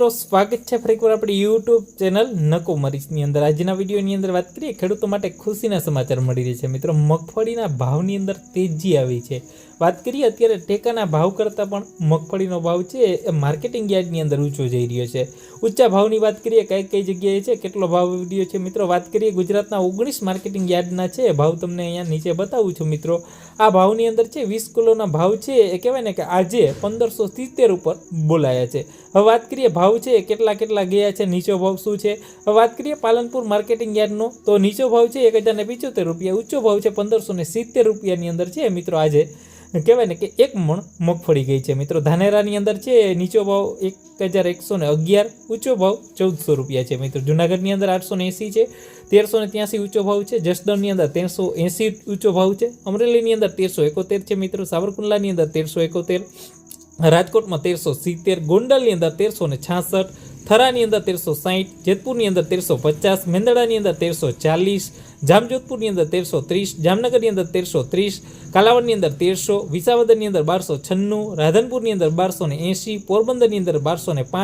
તો સ્વાગત છે ફરીકવાર આપણી યુટ્યુબ ચેનલ નકો મરીચની અંદર. આજના વિડીયોની અંદર વાત કરીએ ખેડૂતો માટે ખુશીના સમાચાર મળી રહ્યા છે. મિત્રો, મગફળીના ભાવની અંદર તેજી આવી છે. વાત કરીએ અત્યારે ટેકાના ભાવ કરતાં પણ મગફળીનો ભાવ છે એ માર્કેટિંગ યાર્ડની અંદર ઊંચો જઈ રહ્યો છે. ઊંચા ભાવની વાત કરીએ કઈ કઈ જગ્યાએ છે, કેટલો ભાવ રહ્યો છે? મિત્રો, વાત કરીએ ગુજરાતના ઓગણીસ માર્કેટિંગ યાર્ડના છે. ભાવ તમને અહીંયા નીચે બતાવું છું, મિત્રો. આ ભાવની અંદર છે, વીસ કિલોના ભાવ છે. એ કહેવાય ને કે આજે પંદરસો સિત્તેર ઉપર બોલાયા છે. હવે વાત કરીએ ભાવ છે, કેટલા કેટલા ગયા છે, નીચો ભાવ શું છે? વાત કરીએ પાલનપુર માર્કેટિંગ યાર્ડનો, તો નીચો ભાવ છે એક હજાર ને પિચોતેર રૂપિયા, ઊંચો ભાવ છે પંદરસો ને સિત્તેર રૂપિયાની અંદર છે મિત્રો આજે. કહેવાય ને કે એક મણ મગફળી ગઈ છે મિત્રો. ધાનેરાની અંદર છે, નીચો ભાવ એક હજાર એકસો ને અગિયાર, ઊંચો ભાવ ચૌદસો રૂપિયા છે મિત્રો. જુનાગઢની અંદર આઠસો ને એંસી છે, તેરસો ને ત્યાંસી ઊંચો ભાવ છે, જસદણની અંદર તેરસો એંસી ઊંચો ભાવ છે, અમરેલીની અંદર તેરસો એકોતેર છે મિત્રો, સાવરકુંડલાની અંદર તેરસો એકોતેર રાજકોટમાં તેરસો સિત્તેર, ગોંડલની અંદર તેરસો ને છાસઠ, થરાની અંદર તેરસો સાહીઠ જેતપુરની અંદર તેરસો પચાસ, મેંદડાની અંદર તેરસો ચાલીસ, જામજોધપુરની અંદર તેરસો ત્રીસ, જામનગરની અંદર તેરસો ત્રીસ, કાલાવડની અંદર તેરસો, વિસાવદરની અંદર બારસો છન્નું, રાધનપુરની અંદર બારસો ને એંશી, પોરબંદરની અંદર બારસો ને પાંચ